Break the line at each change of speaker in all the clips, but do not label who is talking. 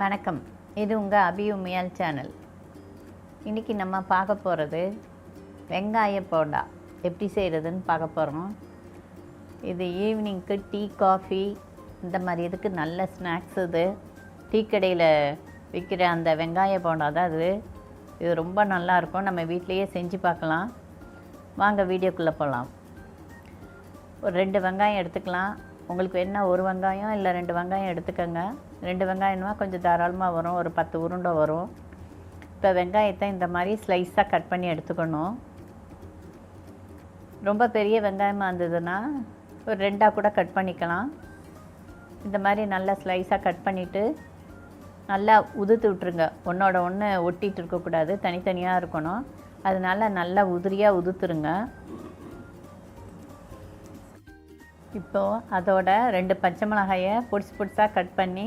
வணக்கம். இது உங்கள் அபியுமியால் சேனல். இன்றைக்கி நம்ம பார்க்க போகிறது வெங்காய போண்டா. எப்படி செய்கிறதுன்னு பார்க்க போகிறோம் இது ஈவினிங்க்கு டீ காஃபி இந்த மாதிரி இதுக்கு நல்ல ஸ்நாக்ஸ் இது. டீ கடையில் விற்கிற அந்த வெங்காய போண்டா தான் அது. இது ரொம்ப நல்லா இருக்கும். நம்ம வீட்டிலையே செஞ்சு பார்க்கலாம். வாங்க வீடியோக்குள்ளே போகலாம் ஒரு ரெண்டு வெங்காயம் எடுத்துக்கலாம். உங்களுக்கு என்ன ஒரு வெங்காயம் இல்லை ரெண்டு வெங்காயம் எடுத்துக்கோங்க. ரெண்டு வெங்காயம்னா கொஞ்சம் தாராளமாக வரும். ஒரு பத்து உருண்டை வரும். இப்போ வெங்காயத்தை இந்த மாதிரி ஸ்லைஸாக கட் பண்ணி எடுத்துக்கணும். ரொம்ப பெரிய வெங்காயமாக இருந்ததுன்னா ஒரு ரெண்டாக கூட கட் பண்ணிக்கலாம். இந்த மாதிரி நல்லா ஸ்லைஸாக கட் பண்ணிவிட்டு நல்லா உதுத்து விட்ருங்க ஒன்றோட ஒன்று ஒட்டிகிட்டு இருக்கக்கூடாது. தனித்தனியாக இருக்கணும். அதனால நல்லா உதிரியாக உதுத்துருங்க. இப்போது அதோட ரெண்டு பச்சை மிளகாயை பொடிசு பொடிசாக கட் பண்ணி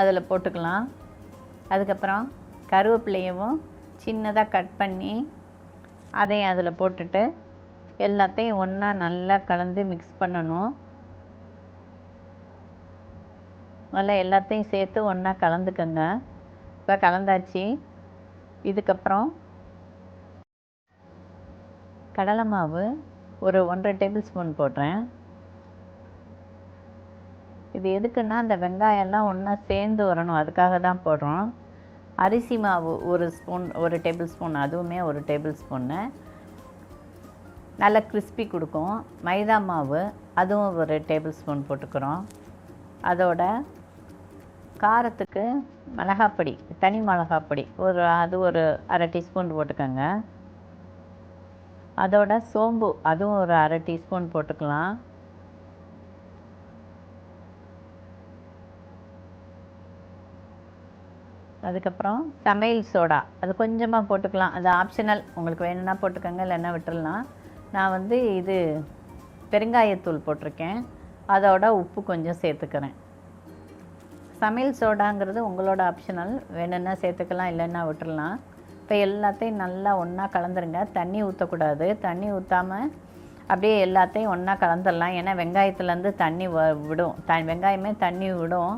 அதில் போட்டுக்கலாம். அதுக்கப்புறம் கருவேப்பிலையவும் சின்னதாக கட் பண்ணி அதையும் அதில் போட்டுட்டு எல்லாத்தையும் ஒன்றா நல்லா கலந்து மிக்ஸ் பண்ணணும். நல்லா எல்லாத்தையும் சேர்த்து ஒன்றா கலந்துக்கோங்க. இப்போ கலந்தாச்சு. இதுக்கப்புறம் கடலை மாவு ஒரு ஒன்றரை டேபிள் ஸ்பூன் போடுறேன். இது எதுக்குன்னா அந்த வெங்காயம்லாம் ஒன்றா சேர்ந்து வரணும். அதுக்காக தான் போடுறோம். அரிசி மாவு ஒரு ஸ்பூன் ஒரு டேபிள் ஸ்பூன் அதுவுமே ஒரு டேபிள் ஸ்பூன்னு நல்ல கிறிஸ்பி கொடுக்கும். மைதா மாவு அதுவும் ஒரு டேபிள் ஸ்பூன் போட்டுக்கிறோம். அதோட காரத்துக்கு மிளகாப்பொடி தனி மிளகாப்பொடி ஒரு அது ஒரு அரை டீஸ்பூன் போட்டுக்கோங்க. அதோட சோம்பு அதுவும் ஒரு அரை டீஸ்பூன் போட்டுக்கலாம். அதுக்கப்புறம் சமையல் சோடா. அது கொஞ்சமாக போட்டுக்கலாம். அது ஆப்ஷனல் உங்களுக்கு வேணும்னா போட்டுக்கோங்க இல்லைன்னா விட்டுடலாம் நான் வந்து இது பெருங்காயத்தூள் போட்டிருக்கேன். அதோட உப்பு கொஞ்சம் சேர்த்துக்கிறேன். சமையல் சோடாங்கிறது உங்களோட ஆப்ஷனல் வேணும்னா சேர்த்துக்கலாம் இல்லைன்னா விட்டுடலாம் இப்போ எல்லாத்தையும் நல்லா ஒன்றா கலந்துருங்க. தண்ணி ஊற்றக்கூடாது தண்ணி ஊற்றாமல் அப்படியே எல்லாத்தையும் ஒன்றா கலந்துடலாம் ஏன்னா வெங்காயத்துலேருந்து தண்ணி வ விடும். த வெங்காயமே தண்ணி விடும்.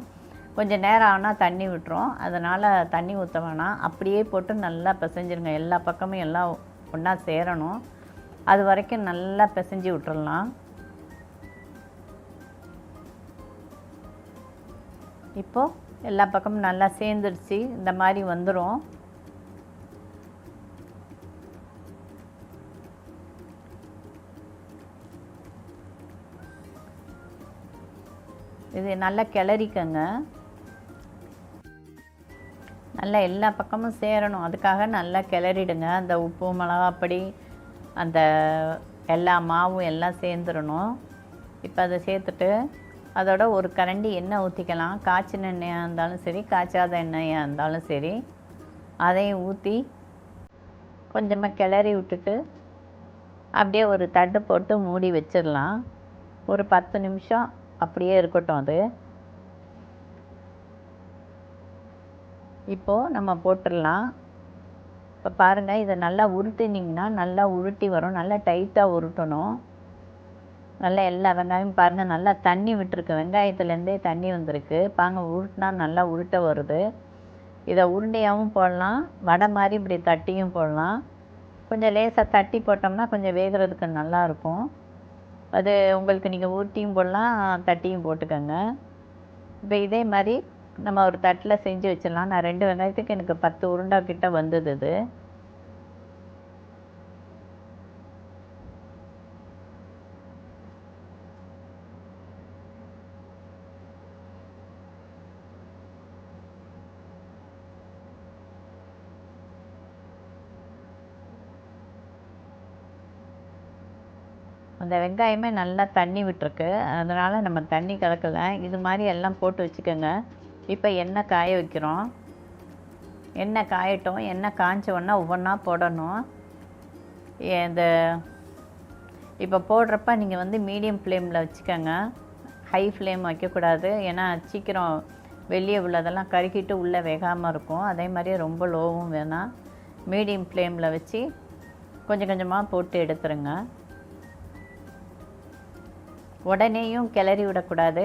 கொஞ்சம் நேரம் ஆனால் தண்ணி விட்டுரும். அதனால் தண்ணி ஊற்ற வேணாம். அப்படியே போட்டு நல்லா பிசைஞ்சிருங்க. எல்லா பக்கமும் எல்லாம் ஒன்றா சேரணும். அது வரைக்கும் நல்லா பிசைஞ்சு விட்டுடலாம் இப்போது எல்லா பக்கமும் நல்லா சேர்ந்துருச்சு. இந்த மாதிரி வந்துடும் இது நல்லா கிளறிக்கங்க. நல்லா எல்லா பக்கமும் சேரணும். அதுக்காக நல்லா கிளறிடுங்க. அந்த உப்பு மிளகாப்பொடி அந்த எல்லா மாவும் எல்லாம் சேர்ந்துடணும் இப்போ அதை சேர்த்துட்டு அதோட ஒரு கரண்டி எண்ணெய் ஊற்றிக்கலாம் காய்ச்சின எண்ணெயாக இருந்தாலும் சரி காய்ச்சாத எண்ணெயாக இருந்தாலும் சரி அதையும் ஊற்றி கொஞ்சமாக கிளறி விட்டுட்டு அப்படியே ஒரு தட்டு போட்டு மூடி வச்சிடலாம். ஒரு பத்து நிமிஷம் அப்படியே இருக்கட்டும் அது. இப்போது நம்ம போட்டுடலாம். இப்போ பாருங்கள் இதை நல்லா உருட்டினீங்கன்னா நல்லா உருட்டி வரும். நல்லா டைட்டாக உருட்டணும். நல்லா எல்லா வெங்காயமும் பாருங்கள் நல்லா தண்ணி விட்டுருக்கு. வெங்காயத்துலேருந்தே தண்ணி வந்திருக்கு. பாங்க உருட்டினா நல்லா உருட்ட வருது. இதை உருண்டையாகவும் போடலாம். வடை மாதிரி இப்படி தட்டியும் போடலாம். கொஞ்சம் லேசாக தட்டி போட்டோம்னா கொஞ்சம் வேகிறதுக்கு நல்லாயிருக்கும். அது உங்களுக்கு நீங்கள் ஊட்டியும் போடலாம் தட்டியும் போட்டுக்கோங்க. இப்போ இதே மாதிரி நம்ம ஒரு தட்டில் செஞ்சு வச்சிடலாம். நான் ரெண்டு வெங்காயத்துக்கு எனக்கு பத்து உருண்டா கிட்ட வந்தது இது. அந்த வெங்காயமே நல்லா தண்ணி விட்டுருக்கு. அதனால் நம்ம தண்ணி கலக்கலை. இது மாதிரி எல்லாம் போட்டு வச்சுக்கோங்க. இப்போ எண்ணெய் காய வைக்கிறோம்? எண்ணெய் காயட்டும்? எண்ணெய் காய்ச்ச உடனே ஒவ்வொன்றா போடணும். இந்த இப்போ போடுறப்ப நீங்கள் வந்து மீடியம் ஃப்ளேமில் வச்சுக்கோங்க. ஹை ஃப்ளேம் வைக்கக்கூடாது. ஏன்னா சீக்கிரம் வெளியே உள்ளதெல்லாம் கருகிட்டு உள்ளே வேகாமல் இருக்கும். அதே மாதிரியே ரொம்ப லோவும் வேணாம் மீடியம் ஃப்ளேமில் வச்சு கொஞ்சம் கொஞ்சமாக போட்டு எடுத்துருங்க. உடனேயும் கிளறி விடக்கூடாது.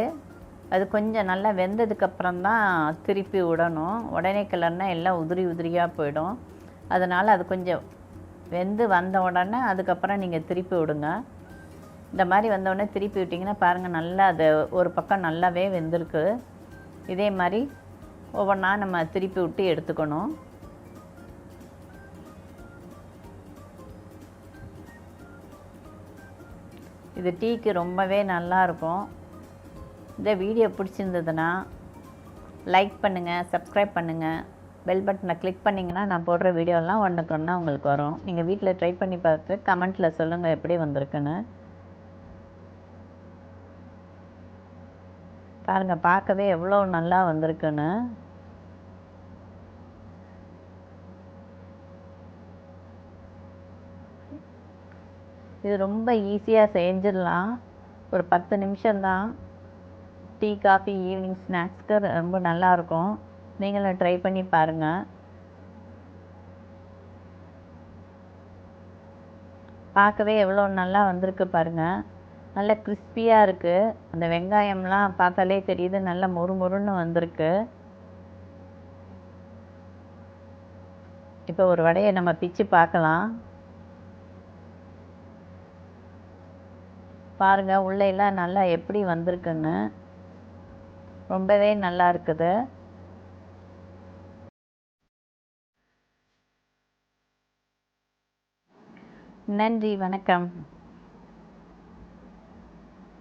அது கொஞ்சம் நல்லா வெந்ததுக்கப்புறம் தான் திருப்பி விடணும். உடனே கிளறினா எல்லாம் உதிரி உதிரியாக போயிடும். அதனால் அது கொஞ்சம் வெந்து வந்த உடனே அதுக்கப்புறம் நீங்கள் திருப்பி விடுங்க. இந்த மாதிரி வந்த உடனே திருப்பி விட்டிங்கன்னா பாருங்கள் நல்லா அது ஒரு பக்கம் நல்லாவே வெந்திருக்கு. இதே மாதிரி ஒவ்வொன்றா நம்ம திருப்பி விட்டு எடுத்துக்கணும். இது டீக்கு ரொம்பவே நல்லாயிருக்கும் இந்த வீடியோ பிடிச்சிருந்ததுன்னா லைக் பண்ணுங்கள் சப்ஸ்கிரைப் பண்ணுங்கள் பெல் பட்டனை கிளிக் பண்ணிங்கன்னா நான் போடுற வீடியோலாம் ஒன்றுக்கு ஒன்றா உங்களுக்கு வரும். நீங்கள் வீட்டில் ட்ரை பண்ணி பார்த்து கமெண்ட்டில் சொல்லுங்கள் எப்படி வந்திருக்குன்னு. பாருங்கள் பார்க்கவே எவ்வளோ நல்லா வந்திருக்குன்னு. இது ரொம்ப ஈஸியாக செஞ்சிடலாம். ஒரு பத்து நிமிஷம்தான். டீ காஃபி ஈவினிங் ஸ்நாக்ஸ்க்கு ரொம்ப நல்லாயிருக்கும் நீங்களும் ட்ரை பண்ணி பாருங்கள் பார்க்கவே எவ்வளோ நல்லா வந்திருக்கு பாருங்கள் நல்ல கிறிஸ்பியாக இருக்குது அந்த வெங்காயம்லாம் பார்த்தாலே தெரியுது நல்ல மொறு மொறுன்னு வந்திருக்கு. இப்போ ஒரு வடையை நம்ம பிச்சு பார்க்கலாம். பாருங்கள் உள்ளேலாம் நல்லா எப்படி வந்திருக்குன்னு. ரொம்பவே நல்லா இருக்குது. நன்றி வணக்கம்.